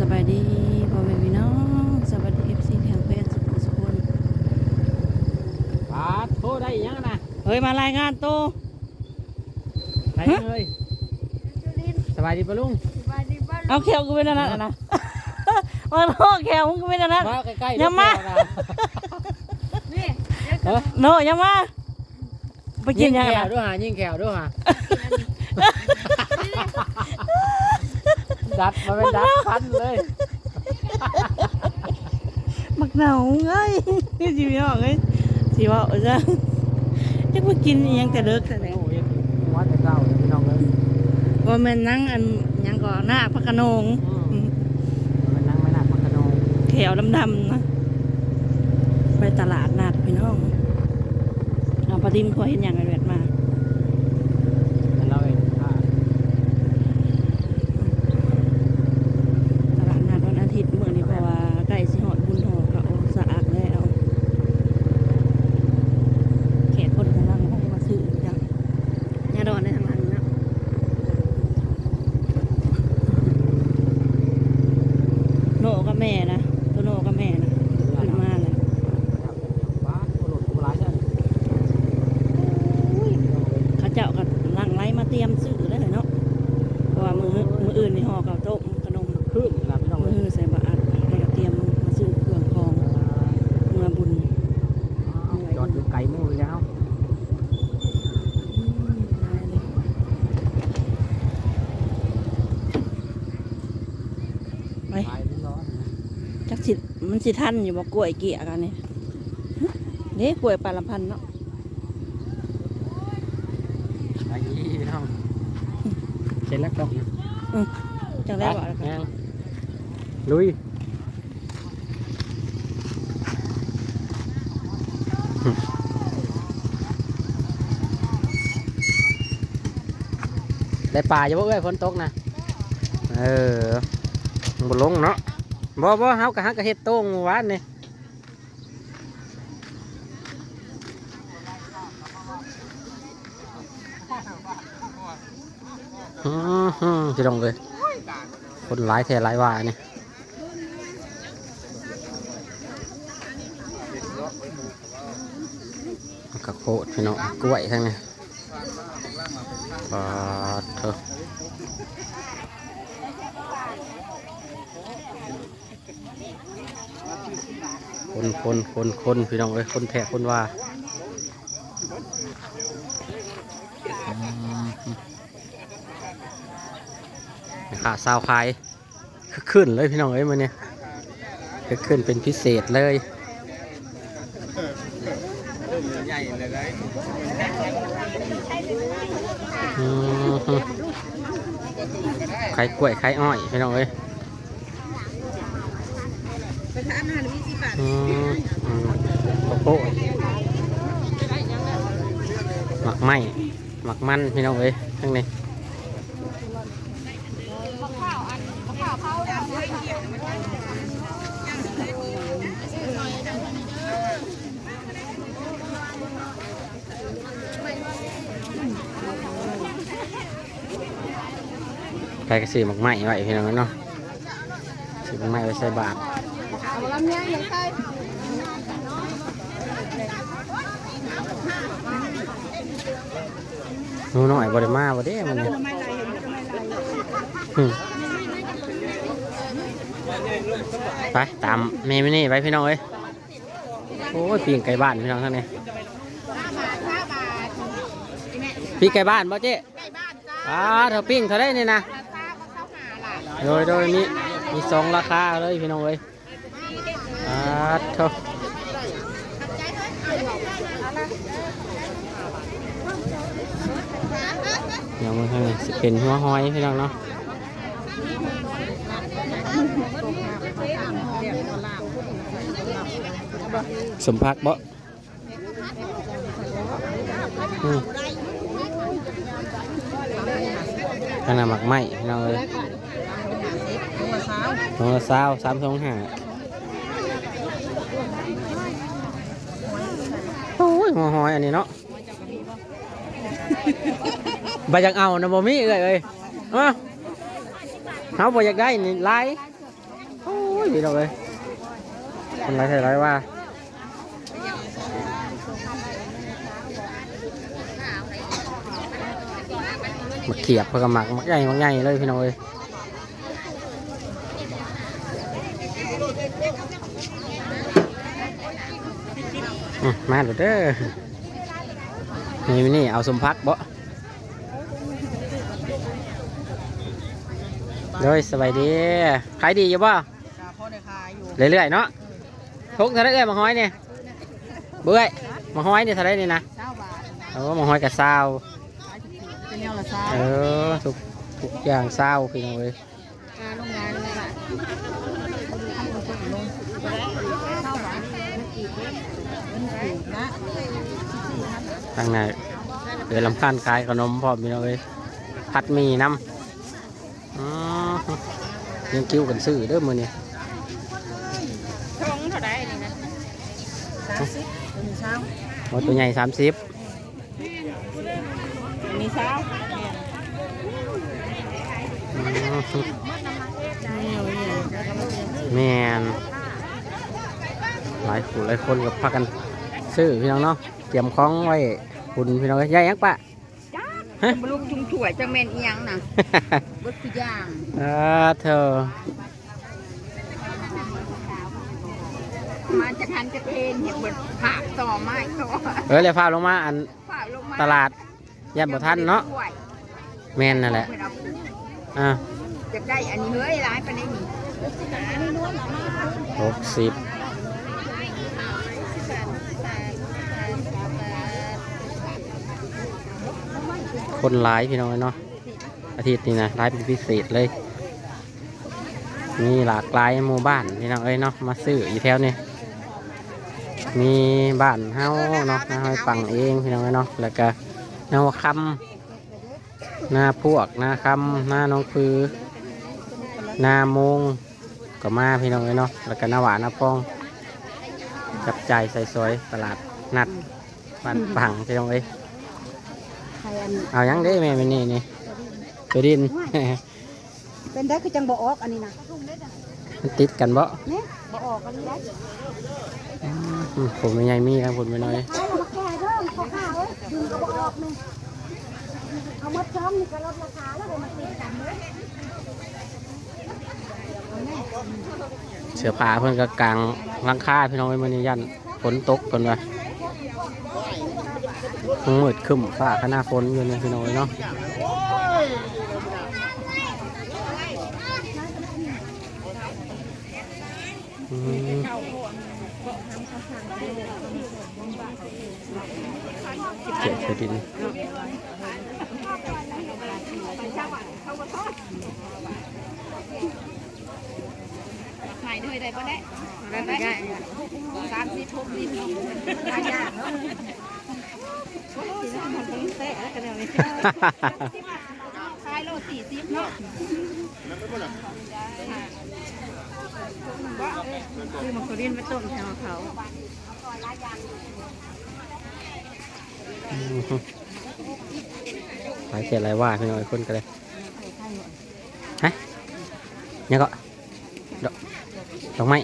สบายดีพ่อแม่พี่น้องสวัสดีเอฟซีแถวเพชรสุขสุขคนปาดโทษได้อีกยังนะเฮ้ยมารายงานโตวไปเลยสบายดีปะลุงเอาแขวกูเป็นอันนั้นอะนะมาโลกแขวมึงก็เป็นอันนั้นมาใกล้ๆอย่ามาเออโนอยังมาไปกิยินงยังแขไงวด้วยหายิงแขวด้วยหา ดัดมาเป็นดัดพันเลยมักเหนาไงนี่สิพี่น้องเอ้ยสิว่าเอาจ้ะจะไปกินอิหยังแต่เลิกแต่ไหนโอ้ยวัดแต่เก่าเลยพี่น้องเลยว่าแม่นนั่งอันหยังก่อนหน้าพระโขนงอืมมันนั่งไม่หนักพักกระโนงแขวดำๆนะไปตลาดนัดพี่น้องเอาปลาดิมเขาเห็นอย่างไรแบบมา แล้วเราเองอ่า ตลาดนัดวันอาทิตย์เมื่อนี้เพราะว่าใกล้สิหอดบุญหอก็เอาสะอาดแล้วแขกคนทางหล่างเขาก็มาซื้อจังยาดอนในทางหล่างนี่นะโนกับ แม่นะตัวโนกับแม่นะขึ้นมาเลย บ้านโหลดกูร้ายใช่ไหม เขาเจ้าก็หลังไล่มาเตรียมซื้อแล้วเนาะเพราะว่ามือมืออื่นในห่อกับโต๊ะขนม ขึ้นนะพี่น้อง มื เล อย ใส่บาตรให้กับเตรียมมาซื้อเครื่องของเมื่อบุญ จอดอยู่ไกลมู่อยู่แล้ว ไป ไปร้อน จักสิ มันสิทันอยู่บ่กล้วยเกี่ยกันนี่เด้กล้วยปลาลำพันธ์เนาะไปยี่พี่น้องเช็ดแล้วก็จังได้บ่ล่ะครับยังลุยได้ป่าจะบ่เอ้ยฝนตกนะเออบ่ลงเนาะ บ่บ่เฮากะฮักกะเฮ็ดโต้งเมื่อวานนี่อือหือพี่น้องเอ้ยคนหลายแท้หลายว่านี่กระโคดพี่น้องกล้วยทั้งนี้ปาดเถอะ คนคนคนคนพี่น้องเอ้ยคนแทะคนว่าขาซาวคายขึ้นเลยพี่น้องเอ้ยมันเนี่ยขึ้นเป็นพิเศษเลยอืมฮึไข่กล้วยไข่อ้อยพี่น้องเอ้ย อืมอืมโอ้โหหมักไหมหมักมันพี่น้องเอ้ยทั้งนี้ใครก็ซื้อหมักไหมไว้พี่น้องเนาะซื้อหมักไหมไว้ใส่บาตร หนูน้อยบริมาบ่เด้มันเนี่ยอืมไปตามเมมินี่ไปพี่น้องเอ้ยโอ้ยปีงไก่บ้านพี่น้องท่านนี้ปีงไก่บ้านบ่เจ๊อ่าเธอปิ้งเท่าไรนี่นะโดยโดยมีมีสองราคาเลยพี่น้องเอ้ย อ่าเท่าอย่างมือให้สิเป็นหัวหอยพี่น้องเนาะสมพักบ่อืมขนาด หมักไหมพี่น้องเอ้ยสองละสาวหอยอันนี้เนาะบอยากเอานะบ่มีเอ้ยเอ้ยเอาเขาบ่อยากได้นี่ไล่ยพี่น้องเลยคนไรใส่ไรว่ามาเขียบเพื่อกหมักมักใหญ่มักใหญ่เลยพี่น้องเลย มมาดูเด้อนี่นี่เอาสมพักบ่โดยสบายดีขายดีอยู่บ่พ่อได้ขายอยู่เรื่อยๆเนาะทุกเท่าไรเอ้ยมาห้อยเนี่ยเบื่อยมาห้อยเนี่ยเท่าไรนี่นะเช้าบาทเออมาห้อยกับซาวขายเป็นแนวละเช้าเออทุกทุกอย่างซาวพี่น้องเลย งานโรงงานเลยค่ะเช้าบาทมันถูกนะ ทางไหนเดี๋ยวลำพันขายขนมพร้อมพี่น้องเลยผัดหมี่น้ำอ๋อยังกิ้วกันซื้อเด้อมือนี่ทงเท่าไรนี่นะสามสิบตัวนี้เช้าหมดตัวใหญ่สามสิบตัวนี้เช้าแมนหลายผู้หลายคนกับพากันซื้อพี่น้องเนาะเตรียมของไว้ คุณพี่น้องเอ้ยยายยังปะบลูกจุงถ่วยจังเมนอีหยังน่ะ เบิดคืออย่างอ่าเธอมาจากหันจะเพนเห็นเบิดผักต่อไม้ต่อเออเลยพาลงมาอันฝากลงมาตลาดยันบ่ทันเนาะแมนนั่นแหละอ่าจะได้อันนี้เฮ้ยร้ายไปได้นี่หกสิบ คนหลายพี่น้องเอ้ยเนาะอาทิตย์นี้นะหลายเป็นพิเศษเลย มีหลากหลายหมู่บ้านพี่น้องเอ้ยเนาะมาซื้ออยู่แถวนี้มีบ้านเฮาเนาะนาเฮาปังเองพี่น้องเอ้ยเนาะแล้วก็นาคำนาพวกนาคำนาน้องพือ นามงก็มาพี่น้องเอ้ยเนาะแล้วก็นาหวานนาพองจับจ่ายใส่ซอยตลาดนัดบ้านปังพี่น้องเอ้ย เอายังได้แม่เป็นนี่นี่ตัวดิน เป็นได้คือจังบ่ออกอันนี้นะมันติดกันบ่เนี่ยบ่ออกอันนี้ได้อืมผมไม่ใหญ่มีครับผมไม่น้อยเอามาแก้เด้อเขาข้าวเอ้ยดึงก็บ่ออกนี่เอามาจ้อมนี่ก็ลดราคาแล้วเดี๋ยวมันติดกันเด้อเสือผ้าเพิ่นก็กลางหลังคาพี่น้องไว้มื้อนี้ยันฝนตกเพิ่นว่า มันมืดครึ้มฟ้าคณะฝนอยู่นี่พี่น้อยเนาะเจ็ดเสือดินขายด้วยได้ปะได้ได้ได้สามสิบหกสิบขายยากเนาะ ขายโลสี่สิบเนาะคือมันเขาเรียนมาต้มแถวเขาอืมฮึหลายเสียหลายว่าพี่น้อยคนกันเลยฮะเนี่ยก็ดอกดอกไม้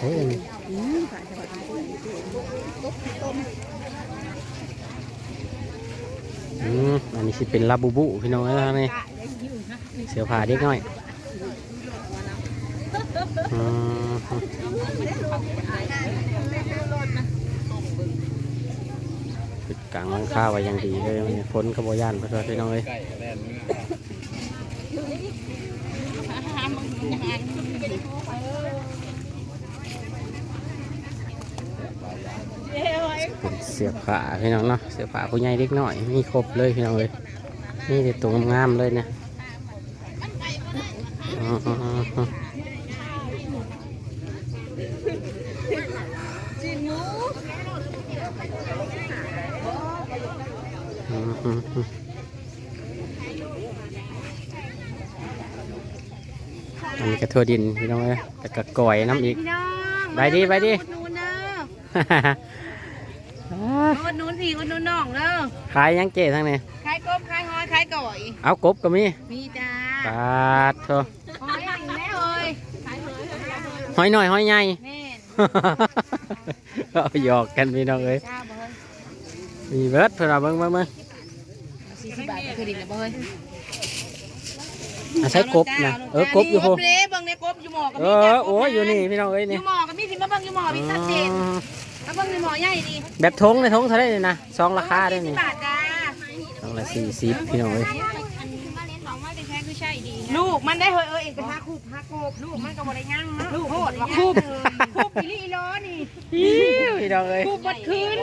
เฮ้ย อืมอันนี้สิเป็นลาบูบูพี่น้องนะนี่เสือผ่าเด็กน้อยอืมปิดกลางหลังคาไว้อย่างดีเลยฝนกระโบย่านไปด้วยพี่น้องเลย เสื้อผ้าพี่น้องเนาะเสื้อผ้าผู้ใหญ่เล็กน้อยมีครบเลยพี่น้องเลยนี่เด็ดตัวงามเลยเนี่ยอืมอืมอืมอืมอืมอืมอืมอันนี้กระทัวดินพี่น้องเลยแต่กระก่อยน้ำอีกพี่น้องไปดิไปดิ อุดหนูเนอะอุดหนูพี่อุดหนูน้องเนอะขายยังเก๋ทั้งนี้ขายกบขายหอยขายก่อยเอากบก็มีมีจ้าปาดโถโอ้ยแล้วเอ้ยหอยหน่อยหอยใหญ่แม่นเอาหยอกกันพี่น้องเอ้ยจ้าบ่เฮ้ยมีเบิดเพิ่นว่าเบิ่งเบิ่งเบิ่งสี่สิบบาทก็คือดิบแล้วบ่เฮ้ยอะใช้กบนะเออกบอยู่พโพเด้เบิ่งในกบอยู่หมอก็เอมีจ้าอโอ้ยอยู่นี่พี่น้องเอ้ยอนี่ยู่หมอก็มีสิมาเบิ่งอยู่หมอมีชัดเจน อืมมาเบิ่งอยู่หมอใหญ่ดีแบบทงในทงเท่าไหรเลยนะซองราคาได้สินี่บบาทจ้าซองละสี่สิบพี่น้องเอ้ยลูกมันได้เฮ้ยเอ้ยเองไปหาคูบหาโกบลูกมันก็บ่ได้ยั่งเนาะลูกโหดว่าคูบคูบอีหลีอีล้อนี่พี่น้องเอ้ยคูบบัดคืน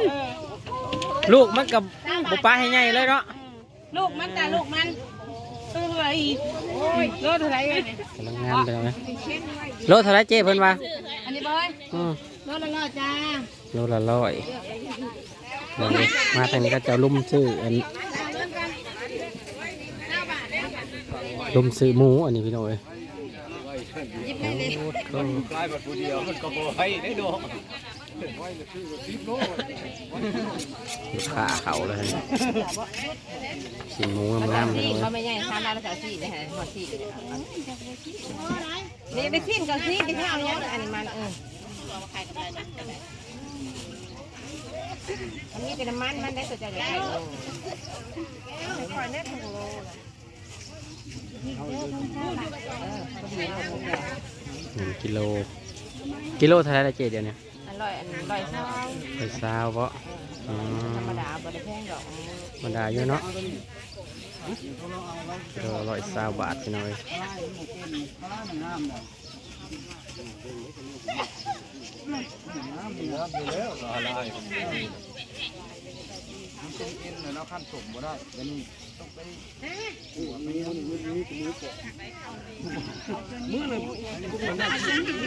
ลูกมันกับบุปลาให้ใหญ่เลยเนาะลูกมันจ้าลูกมันเอ้ยโอ้ยโลเท่าไหร่เอ้ยกำลังงามไปแล้วไหมโลเท่าไหรเจ๊เพิ่นว่าอันนี้บ่เฮ้ยอืมโลละร้อยจ้า โลละร้อยเดี๋ยมาทางนี้ก็จะลุ่มซื้ออันลุ่มซื้อหมูอันนี้พี่น้อยโอ้โหกลายเป็นผู้เดียวมันก็บ่ให้ได้ดอกลูกค้าเขาเลยชิ้นหมูงามๆพี่น้องเขาเอ้ยไม่ใหญ่ทานได้ภาษาสี่เลยฮะหมดสี่นี่ไปสิ้นกับสิ้นที่ข้าวยังอันนี้มันเออ อันนี้เป็นน้ำมันมันได้สนใจเลยเออพอดีเอาผมเนี่หนึ่งกิโล กิโลเท่าไหรละเจเดี๋ยวนี้อร่อยอันร่อยเศร้าไปซาวเพราะอืมธรรมดาบริแพงดอกธรรมดาอยู่เนาะก็ร้อยซาวบาทพี่น้อย มั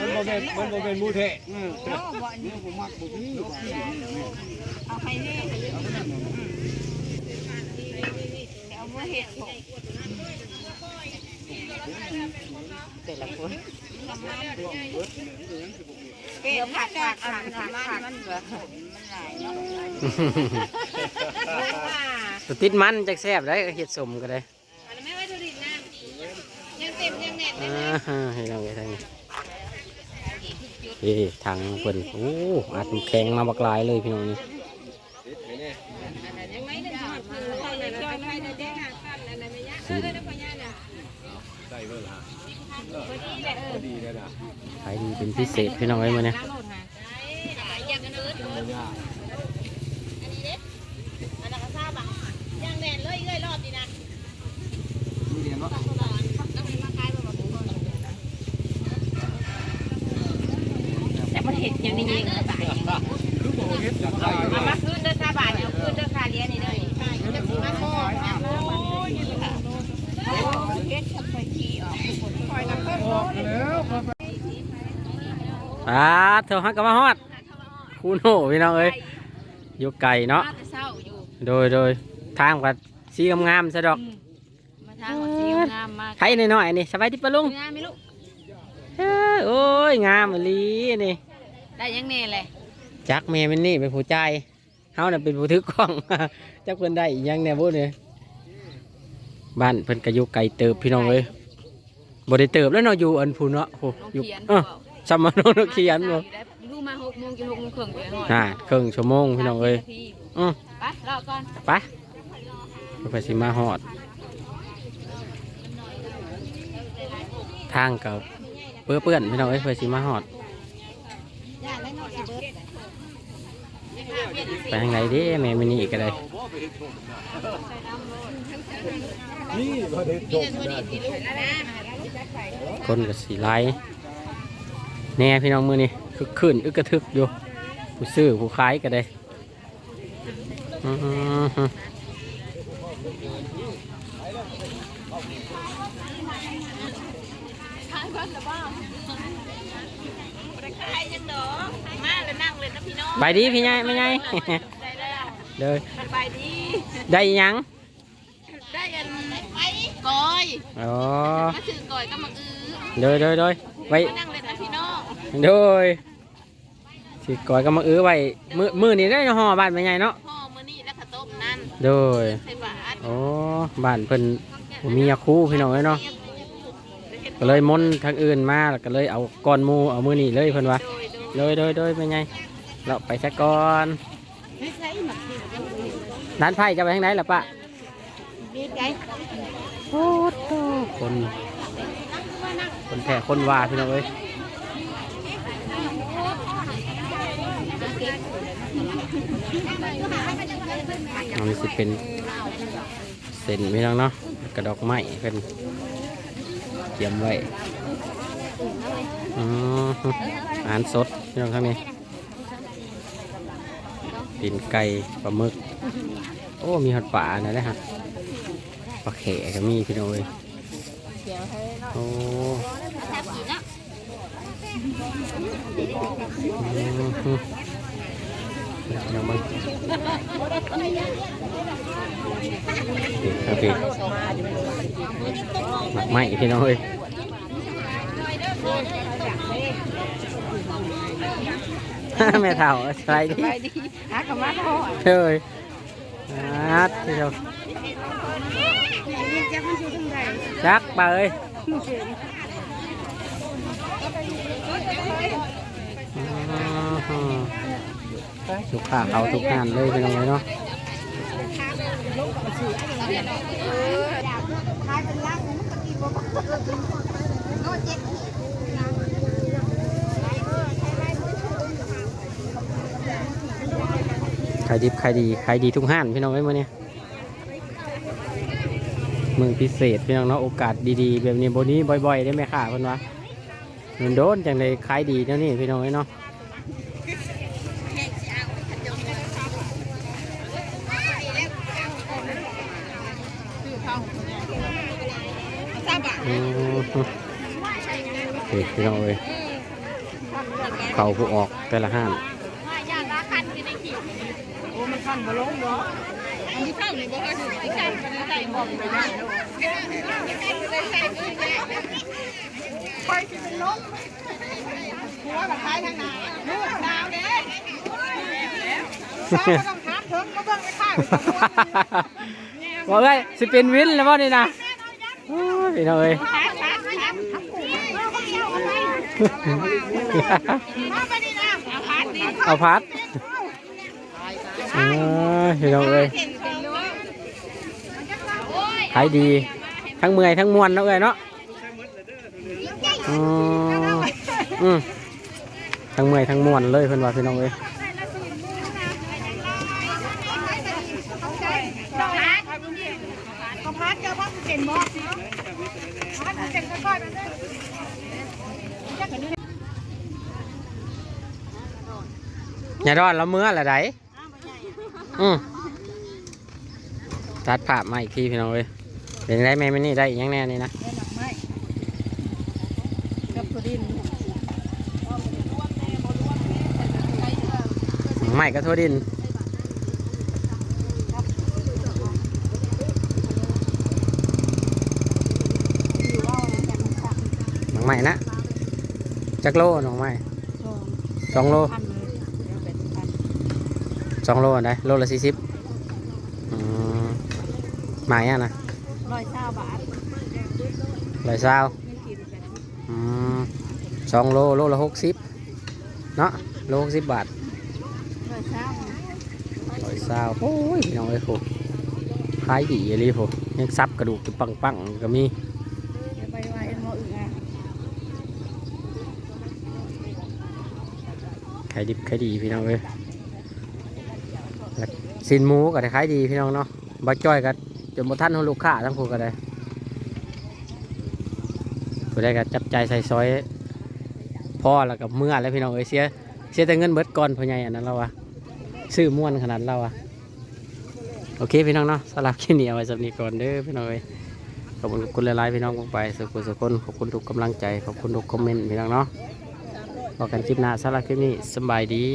นบ่แม่นมันบ่แม่นมูแท้เอาไปนี่เอาเมื่อเห็ด แต่ละคนเกี่ยวผัดผักผักผักผักมันเหลือมันหลายเนาะว่าตัวติดมันจักแซ่บได้เห็ดสมก็ได้อันนั้นไม่ไว้ทุดินนะยังเต็มยังแน่นอ่าให้เราไปทางนี้เอ้ทางเพิ่นโอ้อัดน้ำแข็งมาบักหลายเลยพี่น้องนี่ยั ดีเป็นพิเศษพี่น้องไอ้ยมื้อนี้ล้างโหลดหาอย่างกันอื่นบ่ยากอันนั้นก็ทราบอะย่างแดนเลยเลยรอบดีนะมีเรียนเนาะแต่มันเห็ดอย่างนี้ยิงกระต่าย คือบ่เฮ็ดจังได๋ เอามาคืนเด้อซาบาทเอาคืนเด้อคาเลียนี่เด้อจะสิมาโม่เฮ็ดชักไปขี้ออกคอยกันเพิ่ม แล้ว อ่าเท่าฮักก็มาฮอดคูโน่พี่น้องเอ้ยอยู่ไก่เนาะมาแต่เศร้าอยู่โดยโดยทางกับสีงามๆซะดอกมาทางของสีงามมากไข่น้อยๆอันนี้สบายดีปะลุงงามไหมลูกเอ้ยโอ้ยงามอีหลีนี่ได้ยังแน่เลยจักแม่เป็นนี่เป็นผู้ใจายเฮาน่ะเป็นผู้ถือกล้อง จักเพิ่นได้อีหยังแหน่บ่เนี่ยบ้านเพิ่นก็อยู่ไกลเติบพี่น้องเอ้ยบ่ได้เติบแล้วเนาะอยู่อันผู้เนาะโหน้องอยู่เขียนเออ สมานนเขียนบ่ดูมาหกโมงจนหกโมงครึ่งเลยหน่อยอ่าครึ่งชั่วโมงพี่น้องเอ้ยอือไปรอก่อนไปเพิ่นสิมาฮอด ทางก็เปื้อเปื้อนพี่น้องเอ้ยเพิ่นสิมาฮอดไปทางไหนเด้แม่มินี่ก็ได้นี่บ่ได้จบได้คนก็สีไล่ แน่พี่น้องมือนี่คึกคืนอึกกระทึกอยู่ผู้ซื้อผู้ขายก็ได้อื้อหือไปดีพี่ไงไม่ไงเด้อไปดีได้อีหยังได้กันไปก้อยอ๋อมาถือก้อยก็มาอื้อเด้อเด้อเด้อไว้มานั่งเลยนะพี่น้อง โดยสิก่อยก็มาอื้อไว้มือมือนี่ได้ห่อบ้านไม่ไงเนาะพ่อมื้อนี้แล้วข้าวต้มนั่นโดยใส่บาตรโอ้บ้านเพิ่นบ่มียาคูพี่น้องเอ้ยเนาะก็เลยมนต์ทางอื่นมาแล้วก็เลยเอาก้อนหมูเอามือนี่เลยเพิ่นว่าโดยโดยโดยเป็นไงเราไปซะก่อนร้านไผ่จะไปทางไหนล่ะปะโอ้โหคนคนแท้คนว่าพี่น้องเอ้ย อันนี้สิเป็นเส้นพี่น้องเนาะกระดอกไม้เป็นเตรียมไว้อืมอาหารสดพี่น้องข้างนี้ตีนไก่ปลาหมึก โอ้มีหอดป่านะนะฮะปลาแขก็มีพี่น้องเอ้ยโอ้อืม ฮึเดี๋ยวมันโอเคหมักไหมพี่น้อ งเอ้ยแม่เท่าอะไรดีไปดีหากับมาพ่อเฮ้ยนัดเดียวจะมันอยู่ตรงไหนจักไปเอ้ยทุกข้าเขาทุกงานเลยเป็นยังไงเนาะขายดิบขายดีขายดีทุกห้านพี่น้องเอ้ยมื่อนี้เมืองพิเศษพี่น้องเนาะโอกาสดีๆ แบบนี้บนนี้บ่อย ๆ ได้ไหมค่ะเพิ่นว่าเงินโดนจังเลยขายดีเท่านี้พี่น้องเอ้เนาะ อืม เด็กพี่น้องเอ้ยเขาผู้ออกแต่ละห้านโอ้มันขั้นบ่ลงบ่อันนี้เข้านี่บ่ค่อยถึงที่ขั้นมันได้บอกไปได้แล้วคอยสิเป็นลมหัวแบบท้ายทางหน้าลูกดาวเด้สาวต้องถามถึงก็เบิ่งไปข้างบอกเลยสิเป็นวินแล้วบ่นี่นะพี่น้องเอ้ย เอาพัดเอาพัดเออพี่น้องเลยห็นเป็นรู้ขายดี ทั้งเมื่อยทั้งมวนแล้วเลยเนาะอืมอืมทั้งเมื่อยทั้งมวนเลยเพื่อนว่าพี่น้องเลย เขาพัดเจอพัดเป็นบ่พัดเป็นค่อยๆไปเรื่อย อย่าดอนเราเมื่อละไดอืมตัดภาพมาอีกทีพี่น้องเอ้ยเป็นได้ไหมมันนี่ได้อีกยังแน่นี่นะกับตัวดินใหม่กระทั่วดินหนังใหม่นะจักโลหนังใหม่สองโล xong lô ở đây lô là xí ship ừ. mày à nè. Loại sao bạn? Loại sao? Ừ. 2 lô lô là hút ship đó lô hút ship bạn. Loại sao loại sao? Ôi พี่น้องเอ้ยโหขายดีเลยโหยังซับกระดูกปังปังก็มีขายดิบขายดีพี่น้องเอ้ย สินหมูก็ได้ขายดีพี่น้องเนาะบะจ้อยก็จนบ่ทันของลูกค้าทั้งคู่ก็ได้ผู้ใดก็จับใจใส่ซอยพ่อแล้วกับเมื่อแล้วพี่น้องเอ้ยเสียเสียแต่เงินเบิดก่อนพ่อใหญ่อันนั้นเราอะซื้อม่วนขนาดเราอะโอเคพี่น้องเนาะสำหรับคลิปนี้เอาไว้สำนีก่อนเด้อพี่น้องเอ้ยขอบคุณคุณหลายๆพี่น้องลงไปสุขสุขคนขอบคุณทุกกำลังใจขอบคุณทุกคอมเมนต์พี่น้องเนาะบอกกันคลิปหน้าสำหรับคลิปนี้สบายดี